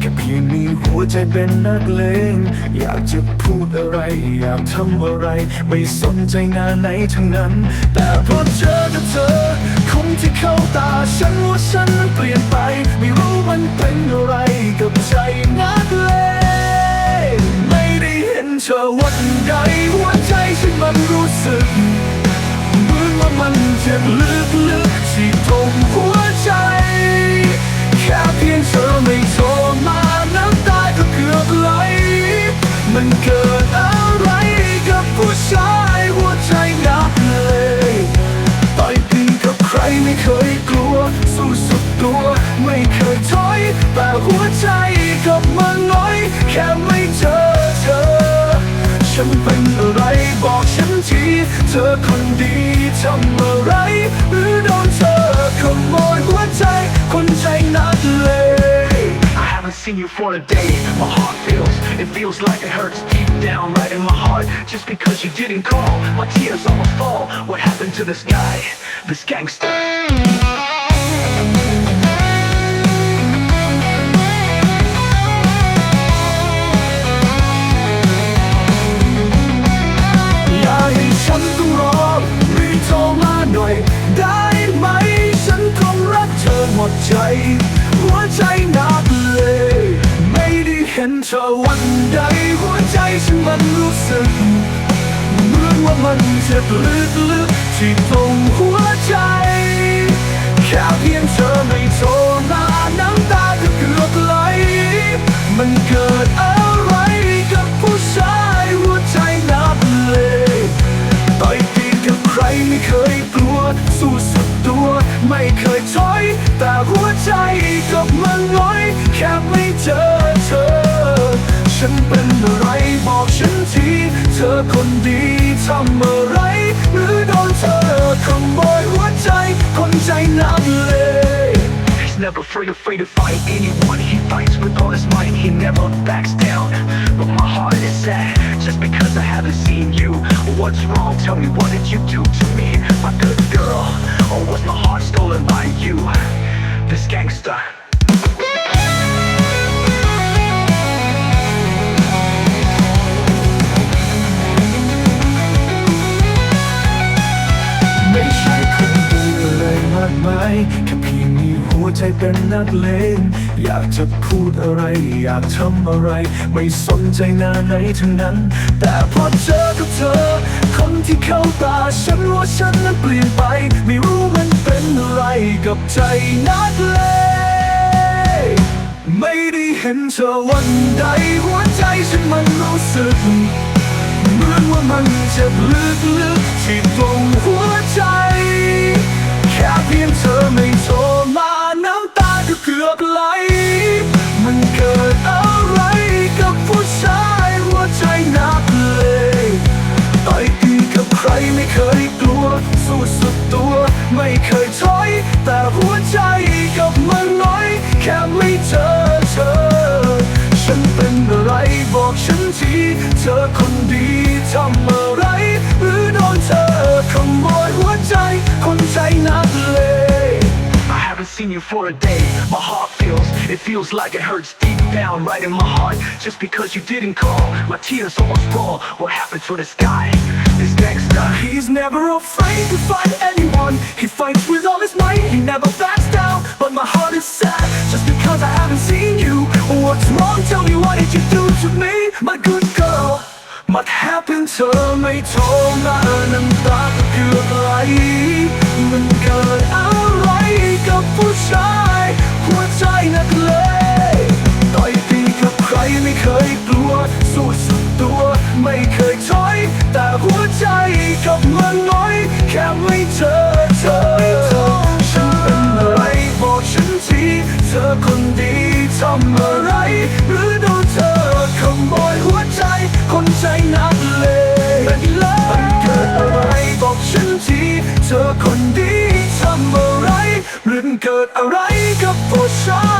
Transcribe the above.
แค่เพียงมีหัวใจเป็นนักเลงอยากจะพูดอะไร อยากทำอะไร ไม่สนใจงานไหนทั้งนั้น แต่พอเจอกับเธอ คงที่เข้าตาฉันว่าฉันนั้นเปลี่ยนไป ไม่รู้มันเป็นอะไรกับใจนักเลงไม่ได้เห็นเธอวันใดหัวใจฉันมันรู้สึกเหมือนว่ามันเจ็บลึกๆที่ตรงหัว อคนดีทำอะไร หรือโดนเธอขโมยหัวใจ คนใจนักเลง I haven't seen you for a day. My heart feels, it feels like it hurts deep down right in my heart. Just because you didn't call, my tears almost fall. What happened to this guy, this gangster? นเธอวันใดหัวใจฉันมันรู้สึกเหมือนว่ามันเจ็บลึกๆที่ตรงหัวใจ แค่เพียงเธอไม่โทรมาน้ำตาก็เกือบไหล มันเกิดอะไรกับผู้ชายหัวใจนักเลยต่อยตีกับใครไม่เคยกลัวสู้สุดตัวไม่เคยถอย แต่หัวใจกับมันน้อย แค่ไม่เจอ คนดีทำอะไร หรือโดนเธอขโมยหัวใจ คนใจนักเลย He's never afraid, afraid to fight anyone. He fights with all his might, he never backs down. But my heart is sad, just because I haven't seen you. What's wrong? Tell me, what did you do to me? My good girl, or was my heart stolen by you? This gangster. ากมายแค่เพียงมีหัวใจเป็นนักเลงอยากจะพูดอะไร อยากทำอะไร ไม่สนใจงาไหนทั้งนั้น แต่พอเจอกับเธอ คนที่เข้าตาฉันว่าฉันนั้นเปลี่ยนไป ไม่รู้มันเป็นอะไรกับใจนักเลงไม่ได้เห็นเธอวันใด หัวใจฉันมันรู้สึกเหมือนว่ามันเจ็บลึก ทำอะไร หรือโดนเธอขโมยหัวใจ คนใจนักเลง I haven't seen you for a day. My heart feels, it feels like it hurts deep down right in my heart. Just because you didn't call, my tears almost fall. What happened to this guy, this gangster? He's never afraid to fight anyone. What happened เธอไม่โทรมาน้ำตาก็เกือบไหลมันเกิดอะไรกับผู้ชาย หัวใจนักเลงต่อยตีกับใครไม่เคยกลัว สู้สุดตัวไม่เคยถอย แต่หัวใจกับมันน้อย แค่ไม่เจอเธอ ฉันเป็นอะไรบอกฉันที เธอคนดีทำไม กิดอะไรกับผู้ชาย